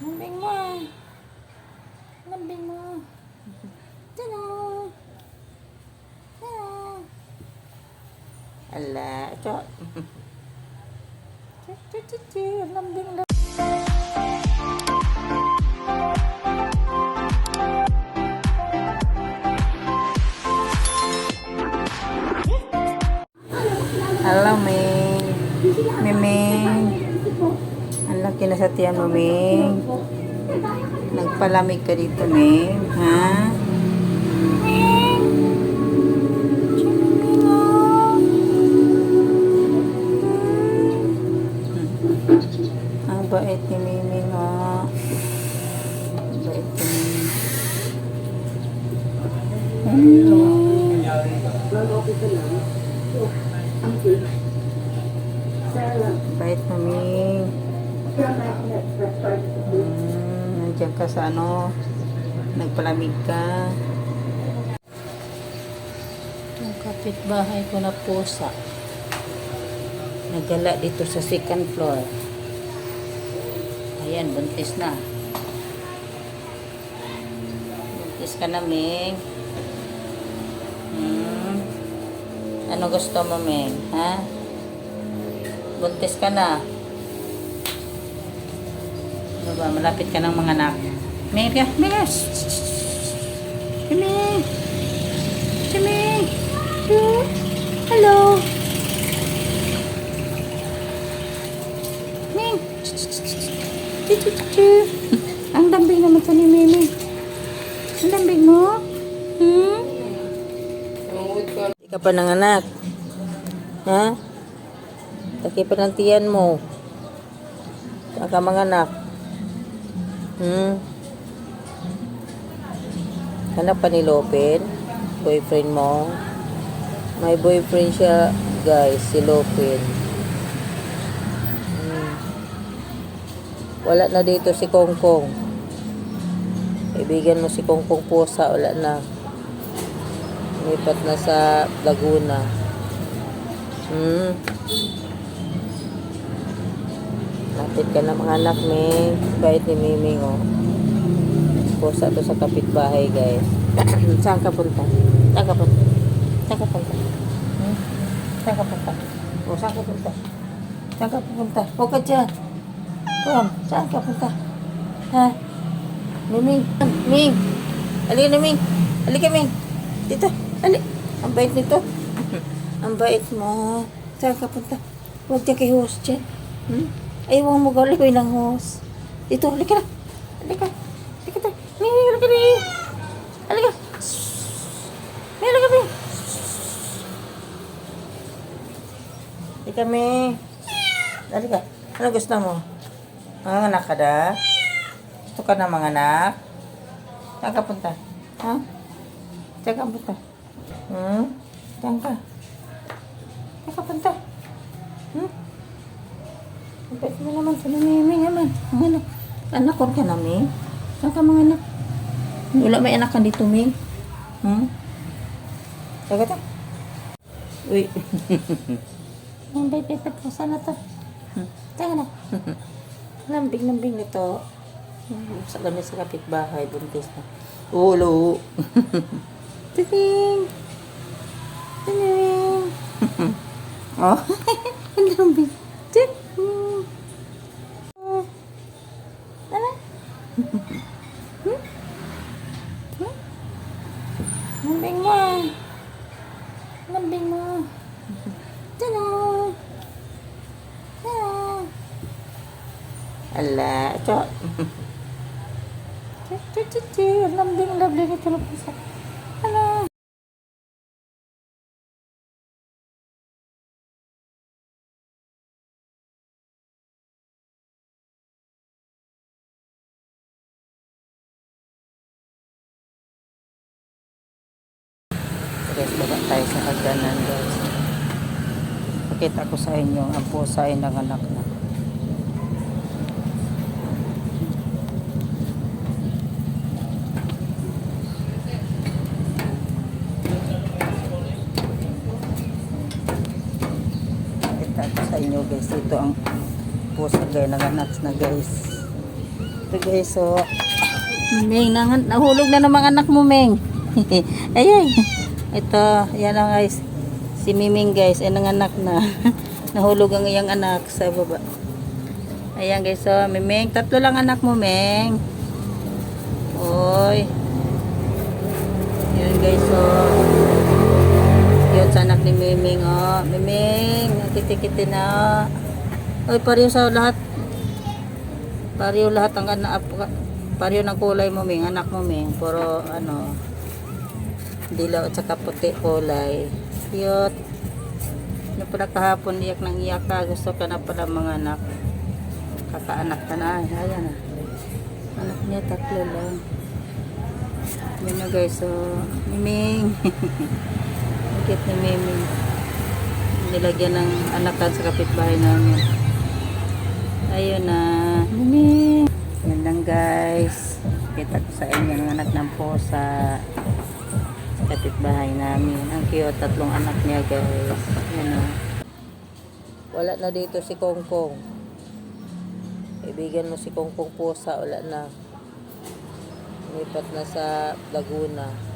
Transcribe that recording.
Lambing mo. Lambing mo. Tano. Tano. Ala, ito. Chi-chi-chi-chi. Lambing lambing. Hello, Ming. Miming. Ang laki na sa tiyan mo, Ming. Nagpalamig ka dito, Ming. Ha? Ang bait ni Miming, oh. Ang bait ni Miming. Hello. Bait mo, Ming. Hmm, nandiyan ka sa ano, nagpalamig ka. Ang kapitbahay ko na pusa. Nagala dito sa second floor. Ayan, buntis na. Buntis ka na, Ming. Hmm. Ano gusto mo, Ming? Ha? Buntis ka na. Ano ba? Malapit ka ng mga anak. Ming, ka. Ka. Ming. Ming. Hello. Ming. Ang lambing naman sa ni Mimi. Ang lambing mo? Hmm? Hindi ka pa nanganak. Ha? Taki pa ng tiyan mo. Saan ka manganak? Hmm? Hanap pa ni Lopen? Boyfriend mo? May boyfriend siya, guys, si Lopen. Hmm. Wala na dito si Kongkong. Kaibigan mo si Kongkong Pusa, wala na. Lipat na sa Laguna. Hmm. Lapit ka na mga anak, Ming. Bait ni Miming, oh. Pusa to sa kapitbahay, guys. Saan ka punta? Saan ka punta? Saan ka punta? Hmm? Saan ka punta? O, saan ka punta? Saan ka punta? Huwag ka dyan. Kom, saan ka punta? Ha? Miming. Ming. Halika na, Ming. Halika, Ming. Dito. Halik. Ang bait nito. Ang bait mo. Saan ka punta? Huwag dyan kay host dyan. Hmm? Ayaw mo gawin ng host. Dito, halika na. Halika. Halika na. Ming, halika na. Halika. Ming, halika, Ming. Halika, Ming. Halika. Ano gusto mo? Mga anak ka da? Gusto ka na mga anak? Saan ka punta? Ha? Saan ka punta? Hmm? Saan ka? Saan ka punta? Hmm? Bait mo naman sa namiming naman. Ang anak. Anak ko ka na, Ming. Saan ka mga anak? Wala may anak ka dito, Ming. Hmm? Saan ka ta? Uy. Ang bait-bait na po. Sana to? Hmm? Saan ka na? Lambing-lambing nito. Hmm, Sa gamit sa kapitbahay, buntis na. Ulo. Titing. Titing. oh, ang lambing. Tik. Hmm. Oh. Ano? Hmm? Hmm? Lambing mo. Lambing mo. Tano. Tano. Ala, ito. Chi-chi-chi-chi. Ang lambing-lambing ito na po sa... Guys, baba tayo sa hagdanan guys. Pakita ko sa inyo ang pusa ay nanganak na. Pakita ko sa inyo guys. Ito ang pusa guys, nanganak na guys. Ito guys, so Ming, nang, nahulog na ng mga anak mo, Ming. ay, ay. Ito, yan ang guys. Si Miming guys, ay nanganak na. nahulog ang iyang anak sa baba. Ayan guys, so Miming, tatlo lang anak mo, Ming. Oy. Yan guys, so yun sa anak ni Miming, oh. Miming, natitikitin na. Oy, pareho sa lahat. Pareho lahat ang anak, pareho ng kulay mo, Ming. Anak mo, Ming. Puro, ano, dilaw at saka puti kulay. Cute. Ano pala kahapon, iyak ng iyak ka. Gusto ka na pala mga anak. Kakaanak ka na. Ay, ayan na. Anak niya, tatlo lang. Yan na guys, so, Miming. Cute ni Miming. Nilagyan ng anakan sa kapitbahay namin. Ayun na. Miming. Yan lang guys. Kita ko sa inyo ng anak ng posa. Kapitbahay namin. Ang cute. Tatlong anak niya guys. Yan o. Wala na dito si Kongkong. Kaibigan mo si Kongkong posa. Wala na. Lipat na sa Laguna.